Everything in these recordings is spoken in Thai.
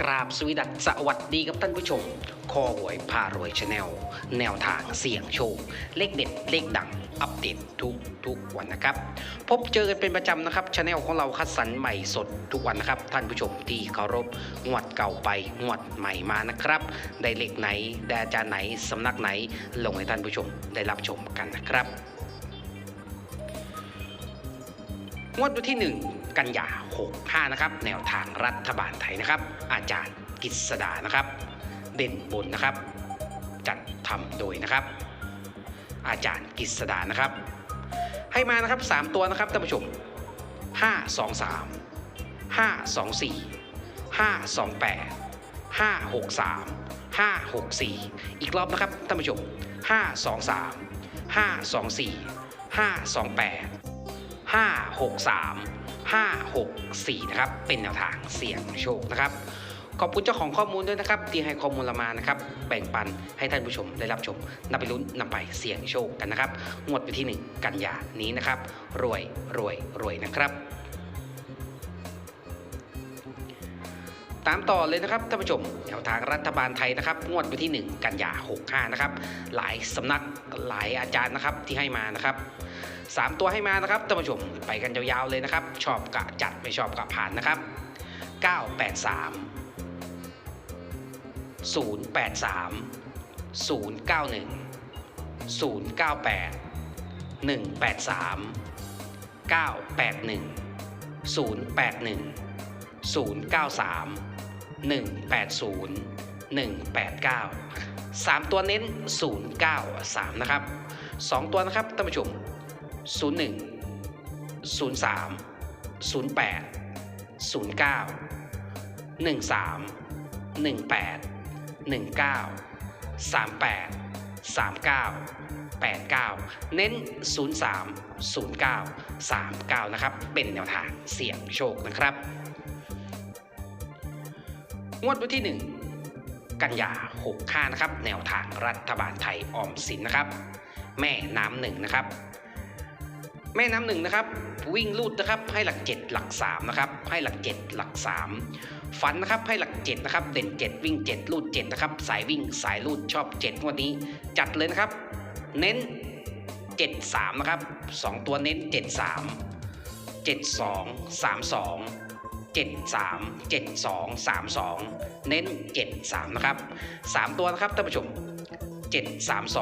กราบสวีดัสสวัสดีครับท่านผู้ชม คอหวยพารวยชาแนล แนวทางเสี่ยงโชค เลขเด็ด เลขดัง อัปเดตทุกทุกวันนะครับ พบเจอกันเป็นประจำนะครับชาแนลของเราคัดสรรใหม่สดทุกวันนะครับ ท่านผู้ชมที่เคารพงวดเก่าไปงวดใหม่มานะครับ ได้เลขไหนได้อาจารย์ไหนสำนักไหนลงให้ท่านผู้ชมได้รับชมกันนะครับ งวดวันที่ 1 กันยา65นะครับแนวทางรัฐบาลไทยนะครับ อาจารย์กิษดานะครับ เด่นบนนะครับ จัดทำโดยนะครับ อาจารย์กิษดานะครับ ให้มานะครับ 3 ตัวนะครับท่านผู้ชม 5 2 3 5 2 4 5 2 8 5 6 3 5 6 4 อีกรอบนะครับท่านผู้ชม 5 2 3 5 2 4 5 2 8 5 6 3 5 6 4นะครับเป็นแนวทางเสี่ยงโชคนะครับ ขอบคุณเจ้าของข้อมูลด้วยนะครับ ที่ให้ข้อมูลเรามานะครับ แบ่งปันให้ท่านผู้ชมได้รับชมนำไปลุ้นนำไปเสี่ยงโชคกันนะครับงวดวันที่ 1 กันยานี้นะครับ รวยรวยรวยนะครับ ตามต่อเลยนะครับท่านผู้ชมแนวทางรัฐบาลไทยนะครับงวดวันที่ 1 กันยา65นะครับหลายสำนักหลายอาจารย์นะครับที่ให้มานะครับ3 ตัวให้มานะครับท่านผู้ชมไปกันยาวๆเลยนะครับ ชอบกะจัดไม่ชอบกะผ่านนะครับ 983 083 091 098 183 981 081 093 180 189 3 ตัวเน้น 093 นะครับ 2 ตัวนะครับท่านผู้ชม 01 03 08 09 13 18 19 38 39 89 เน้น 03 09 39 นะครับ เป็นแนวทางเสี่ยงโชคนะครับ งวดวันที่ 1 กันยา65นะครับ แนวทางรัฐบาลไทยออมสินนะครับ แม่น้ำหนึ่งนะครับ แม่น้ำหนึ่งนะครับ วิ่งลูดนะครับ ให้หลัก 7 หลัก3นะครับ ให้หลัก 7 หลัก 3 ฝันนะครับ ให้หลัก 7 นะครับ เด่น 7 วิ่ง 7 ลูด 7 นะครับ สายวิ่งสายลูดชอบ 7 งวดนี้ จัดเลยนะครับ เน้น 7 3 นะครับ 2 ตัวเน้น 7 3 7 2 3 2 7 3 7 2 3 2 เน้น 7 3 นะครับ 3 ตัวนะครับท่านผู้ชม 7 3 2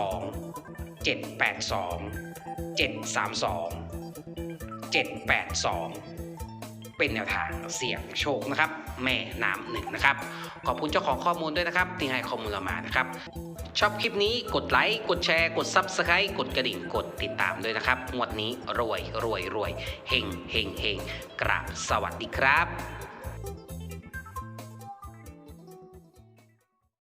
7 8 2 7 3 2 782 เป็นแนวทางเสี่ยงโชคนะครับ แม่น้ำหนึ่งนะครับ ขอบคุณเจ้าของข้อมูลด้วยนะครับ ที่ให้ข้อมูลเรามานะครับ ชอบคลิปนี้กดไลค์ กดแชร์ กด Subscribe กดกระดิ่ง กดติดตามด้วยนะครับงวดนี้รวยรวยรวยเฮงเฮงเฮงกราบสวัสดีครับ